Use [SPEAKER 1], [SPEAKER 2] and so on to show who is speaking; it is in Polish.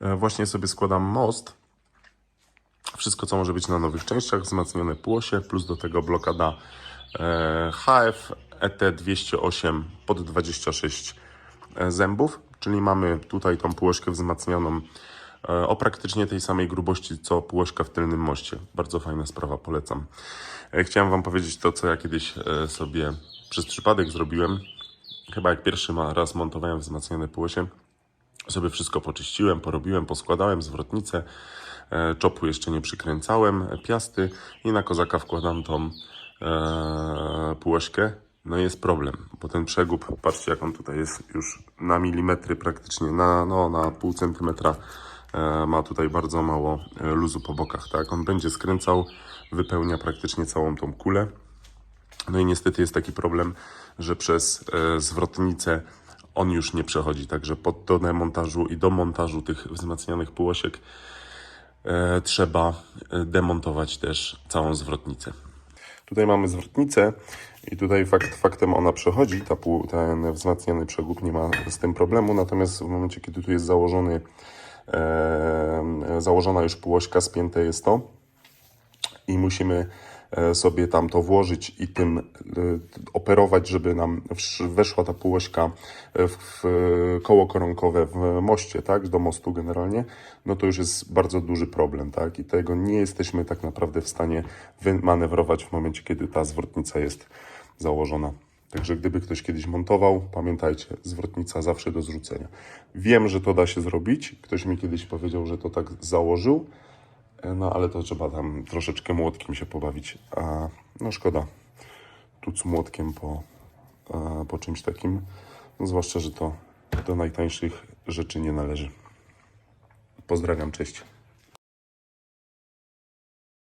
[SPEAKER 1] E, Właśnie sobie składam most. Wszystko, co może być na nowych częściach, wzmacnione płosie, plus do tego blokada e, HF ET208 pod 26 e, zębów, czyli mamy tutaj tą półośkę wzmacnianą o praktycznie tej samej grubości, co półośka w tylnym moście. Bardzo fajna sprawa, polecam. Chciałem Wam powiedzieć to, co ja kiedyś sobie przez przypadek zrobiłem. Chyba jak pierwszy raz montowałem wzmacniane półosie, sobie wszystko poczyściłem, porobiłem, poskładałem zwrotnicę, e, czopu jeszcze nie przykręcałem, piasty i na kozaka wkładam tą e, półośkę. No jest problem, bo ten przegub, patrzcie jak on tutaj jest już na milimetry praktycznie, na, no, na pół centymetra e, ma tutaj bardzo mało e, luzu po bokach, tak? On będzie skręcał, wypełnia praktycznie całą tą kulę. No i niestety jest taki problem, że przez e, zwrotnicę on już nie przechodzi. Także pod do demontażu i do montażu tych wzmacnianych półosiek e, trzeba e, demontować też całą zwrotnicę. Tutaj mamy zwrotnicę i tutaj fakt, faktem ona przechodzi, ta pół, ten wzmacniany przegub nie ma z tym problemu, natomiast w momencie, kiedy tu jest założony, e, założona już półośka, spięte jest to, i musimy sobie tam to włożyć i tym e, operować, żeby nam weszła ta półośka w, w koło koronkowe w moście, tak, do mostu generalnie, no to już jest bardzo duży problem, tak, i tego nie jesteśmy tak naprawdę w stanie wymanewrować w momencie, kiedy ta zwrotnica jest założona. Także gdyby ktoś kiedyś montował, pamiętajcie, zwrotnica zawsze do zrzucenia. Wiem, że to da się zrobić. Ktoś mi kiedyś powiedział, że to tak założył. No ale to trzeba tam troszeczkę młotkiem się pobawić. A no szkoda. Tuc młotkiem po, po czymś takim. No, zwłaszcza, że to do najtańszych rzeczy nie należy. Pozdrawiam, cześć.